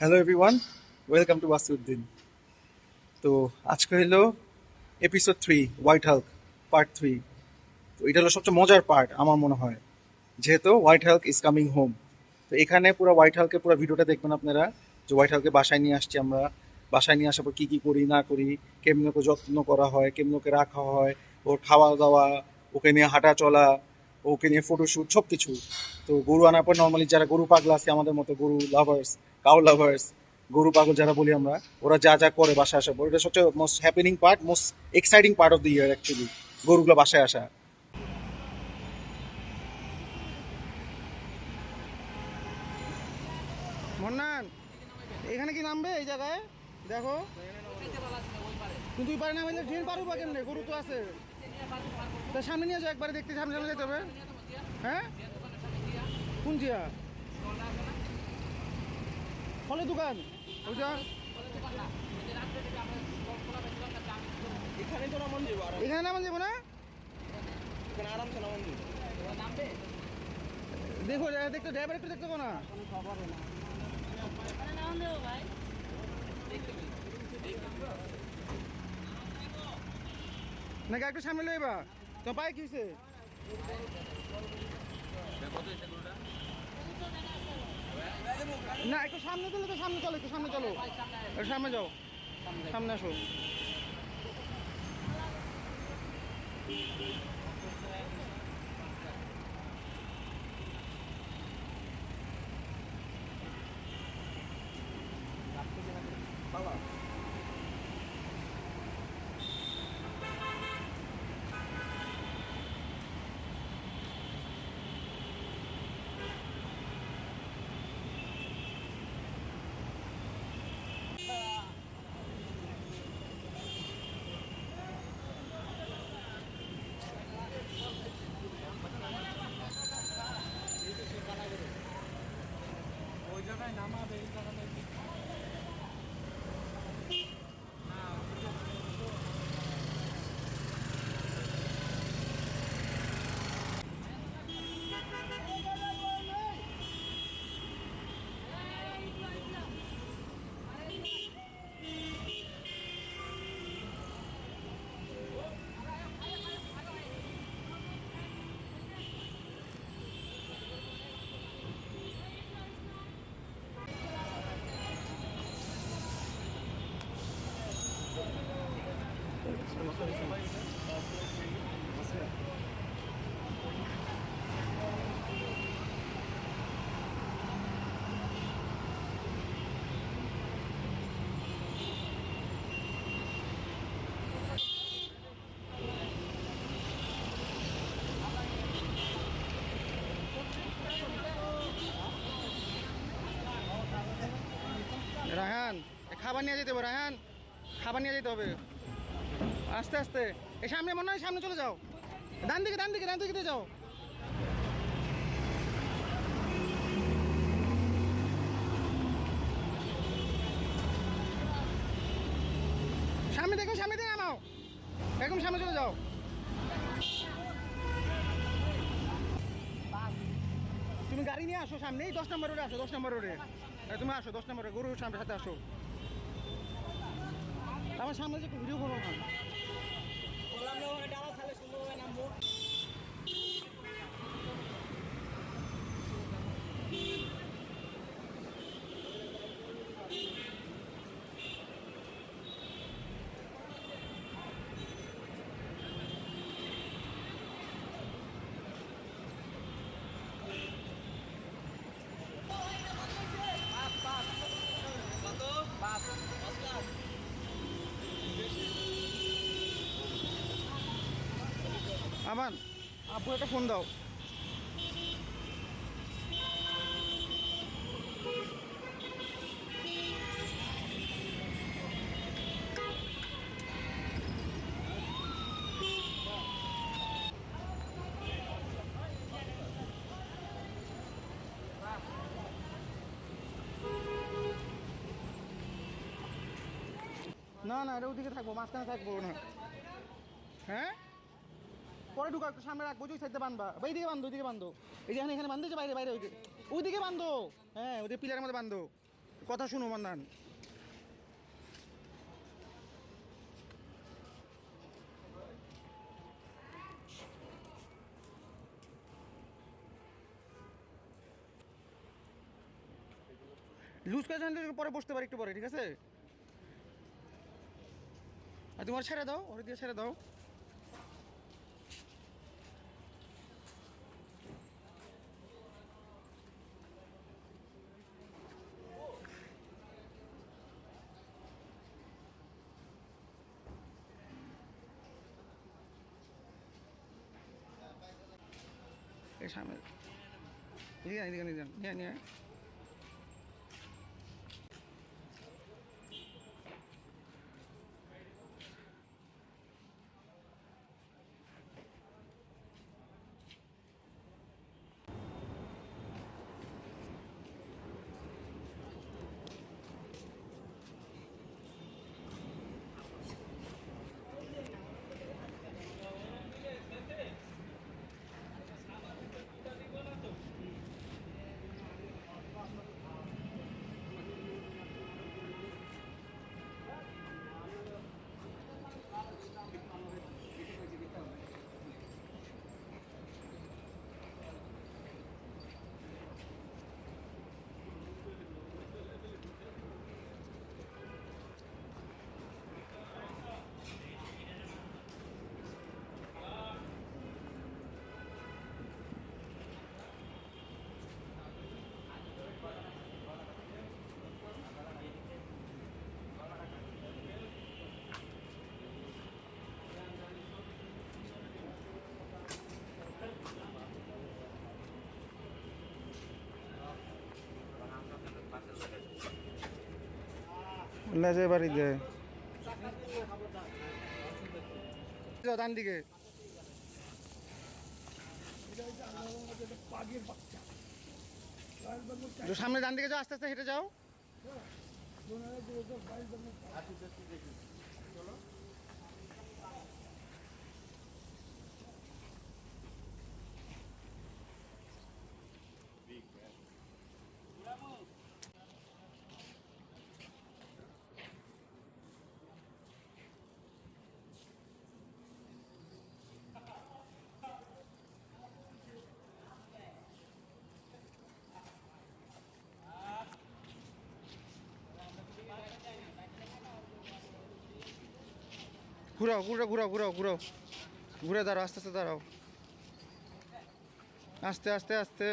Hello everyone welcome to Wasiuddin তো আজকে হলো episode three White Hulk part three তো এটা হলো সবচেয়ে মজার পার্ট আমার মনে হয়। যেহেতু White Hulk is coming home তো এখানে পুরো হোয়াইট হাল্কের পুরো ভিডিওটা দেখবেন আপনারা, যে হোয়াইট হাল্কে বাসায় নিয়ে আসছি আমরা। বাসায় নিয়ে আসার পর কী কী করি, না করি, কেমনি ওকে যত্ন করা হয়, কেমনি ওকে রাখা হয়, ওর খাওয়া দাওয়া ওকে নিয়ে হাঁটা চলা ওকে নিয়ে ফটোশ্যুট সব কিছু তো গরু আনার পর নর্মালি যারা গরু পাগলা আছে, আমাদের মতো গরু লাভার্স কাউ লাভার্স গরু পাগল যারা বলি আমরা, ওরা যা যা করে বাসায় আসার পর, এটা সবচেয়ে most happening part most exciting part of the year actually গরুগুলো বাসায় আসা। এখানে কি নামবে এই জায়গায়? দেখো। কিন্তু তুই পারে না বললে ড্রেন পারব বা কেমনে গরু তো আছে। তা সামনে নিয়ে যাও একবারে দেখতে সামনে সামনে যেতে হবে। হ্যাঁ? কোন জিয়া? ফলের দোকান। ওইটা? এখানে তো নামন যাব এখানে নামান যাব না এখানে আরামসে নামন যাব দেখো দেখতে ড্রাইভার একটু দেখতে পাবো না? নাকি একটু সামনে লইবা তো পাই কিছে না, একটু সামনে চলো তো, সামনে চলো, একটু সামনে চলো। একটু সামনে যাও। সামনে আসো। রায়হান এ খাবার নিয়ে যেতে হবে রায়হান। খাবার নিয়ে যেতে হবে। আস্তে আস্তে। এই সামনে মনে হয় সামনে চলে যাও। ডান দিকে ডান দিকে ডান দিকে যাও। সামনে দেখো সামনে দিয়ে নামাও। একদম সামনে চলে যাও। তুমি গাড়ি নিয়ে আসো সামনে এই দশ নম্বর রোডে আসো, দশ নম্বর রোডে। তুমি আসো, দশ নম্বরে গরুর সামনে সাথে আসো। আমার সামনে যে ভিডিও করো না। ডালা আমান আপু একটা ফোন দাও। না না এটা ওদিকে থাকব মাঝখানে থাকব না। হ্যাঁ? পরে ঢুকা একটু সামনে রাখব, ওই সাইডে বান্ধবা বা এইদিকে বান্ধো, ওইদিকে বান্ধো। এই যে এখানে এখানে বান্ধো বাইরে বাইরে, ওইদিকে। ওইদিকে বান্ধো। হ্যাঁ ওইদিকে পিলারের মধ্যে বান্ধো। কথা শুনো মান্নান লুজ জানলে পরে বসতে পারি একটু পরে, ঠিক আছে? আর তোমার ছেড়ে দাও, ওর দিয়ে ছেড়ে দাও। शामिल जी हाँ जी हाँ जी हाँ जी লেজে বাড়ি দে। ডান দিকে। সামনে ডান দিকে যাও আস্তে আস্তে হেঁটে যাও। ঘুরাও ঘুরাও ঘুরাও ঘুরাও ঘুরাও। ঘুরে দাঁড়াও আস্তে আস্তে দাঁড়াও। আস্তে আস্তে আস্তে।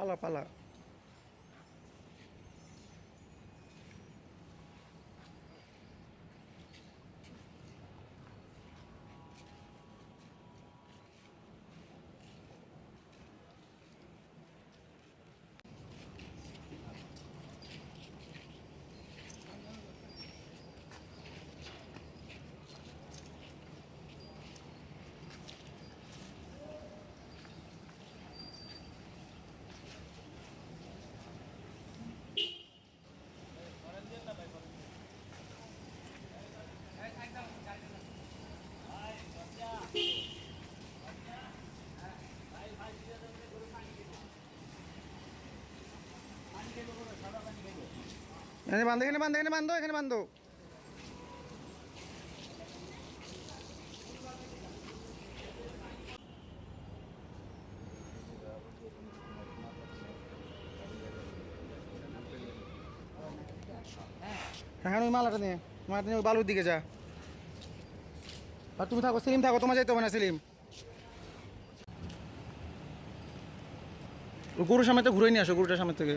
পালা পালা এখানে বান্ধো এখানে বান্ধো এখানে বান্ধো এখানে বান্ধো। হ্যাঁ ওই মালাটা নিয়ে মালাটা নিয়ে ওই বালুর দিকে যা। আর তুমি থাকো, সেলিম থাকো, তোমার যেতে হবে না, সেলিম। গরুর সামনে তো ঘুরে নিয়ে আসো, গরুটার সামনে থেকে।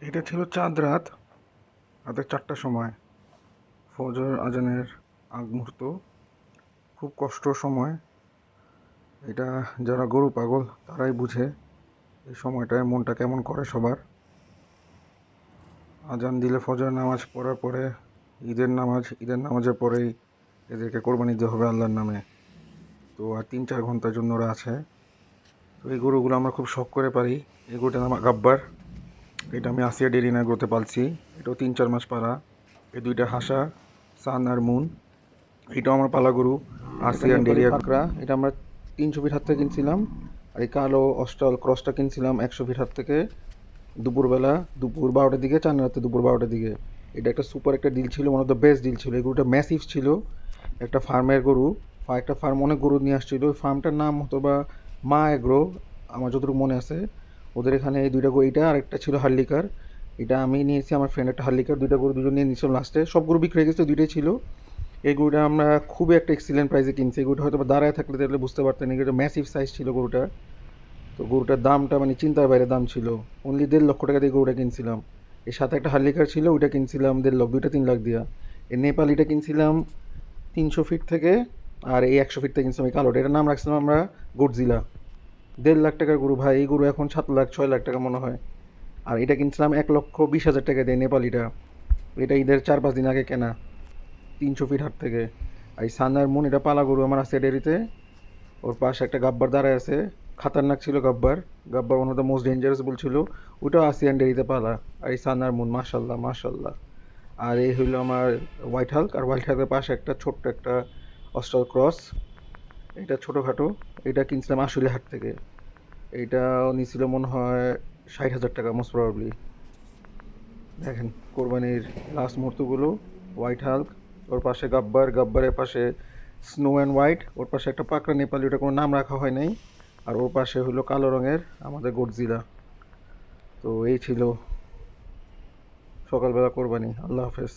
এটা ছিল চাঁদ রাত, রাতের চারটার সময়। ফজর, আজানের আগ মুহূর্ত। খুব কষ্ট সময়। এটা যারা গরু, পাগল, তারাই বুঝে এই সময়টায় মনটা কেমন করে সবার। আজান দিলে ফজর নামাজ পড়ার পরে, ঈদের নামাজ, ঈদের নামাজের পরেই এদেরকে কোরবানি দিতে হবে আল্লাহর নামে। তো আর তিন চার ঘণ্টার জন্য ওরা আছে। তো এই গরুগুলো আমরা খুব শখ করে পারি। এই গরুটার নাম গাব্বার এটা আমি আসিয়া ডেরি না করতে পারছি এটাও তিন চার মাস পালা এই দুইটা হাসা সান আর মুন। এটাও আমার পালা গরু আসিয়ান ডেরি কাঁকড়া এটা আমরা তিনশো ফিট হাত থেকে কিনছিলাম। আর এই কালো অস্ট্রাল ক্রসটা কিনছিলাম একশো ফিট হাত থেকে। দুপুরবেলা দুপুর বারোটার দিকে চার রাতে দুপুর বারোটার দিকে। এটা একটা সুপার একটা ডিল ছিল one of the best deal ছিল। এই গরুটা ম্যাসিভ ছিল। একটা ফার্মের গরু। একটা ফার্ম অনেক গরু নিয়ে আসছিল। ওই ফার্মটার নাম হতো বা মা এগ্রো আমার যতটুকু মনে আছে। ওদের এখানে এই দুইটা গরু, এইটা আর একটা ছিল হার্লিকার। এটা আমি নিয়েছি, আমার ফ্রেন্ড একটা হার্লিকার, দুইটা গরু দুজন নিয়ে নিয়েছিলাম লাস্টে সব গরু বিক্রি হয়ে গেছে, দুইটাই ছিল। এই গরুটা আমরা খুবই একটা এক্সিলেন্ট প্রাইসে কিনছি। এই গরুটা হয়তো দাঁড়ায় থাকলে তাহলে বুঝতে পারতেন গরুটা ম্যাসিভ সাইজ ছিল গরুটা। তো গরুটার দামটা মানে চিন্তার বাইরে দাম ছিল। অনলি দেড় লক্ষ টাকা দিয়ে গরুটা কিনছিলাম। এর সাথে একটা হার্লিকার ছিল, ওইটা কিনছিলাম দেড় লক্ষ, দুইটা তিন লাখ দিয়া। এই নেপালিটা কিনছিলাম তিনশো ফিট থেকে, আর এই একশো ফিট থেকে কিনছিলাম এই কালোটা। এটার নাম রাখছিলাম আমরা গডজিলা দেড় লাখ টাকার গরু, ভাই, এই গরু এখন সাত লাখ, ছয় লাখ টাকা মনে হয়। আর এটা কিনছিলাম এক লক্ষ বিশ হাজার টাকা দিয়ে নেপালিটা। এটা ঈদের চার পাঁচ দিন আগে কেনা, তিনশো ফিট হাট থেকে। আর এই সান্নার মুন, এটা পালা গরু আমার আছে ডেরিতে। ওর পাশে একটা গাব্বার দাঁড়ায় আছে, খাতারনাক ছিল Gabbar. Gabbar of the most dangerous বলছিল ওটাও আসিয়ান ডেরিতে পালা। আর এই সান্নার মুন মাশাল্লাহ মাশাল্লাহ আর এই হইল আমার হোয়াইট হাল্ক আর হোয়াইট হাল্কের পাশে একটা ছোট্ট একটা অস্ট্রাল ক্রস এটা ছোটোখাটো, এটা কিনছিলাম আসলে হাট থেকে। এইটাও নিছিল মনে হয় ষাট হাজার টাকা মোস্ট প্রবাবলি দেখেন, কোরবানির লাস্ট মুহূর্তগুলো হোয়াইট হাল্ক ওর পাশে গাব্বার, গাব্বারের পাশে স্নো অ্যান্ড হোয়াইট ওর পাশে একটা পাকড়া নেপালি, ওটা কোনো নাম রাখা হয় নাই। আর ওর পাশে হলো কালো রঙের আমাদের গডজিলা তো এই ছিল সকালবেলা কোরবানি, আল্লাহ হাফেজ।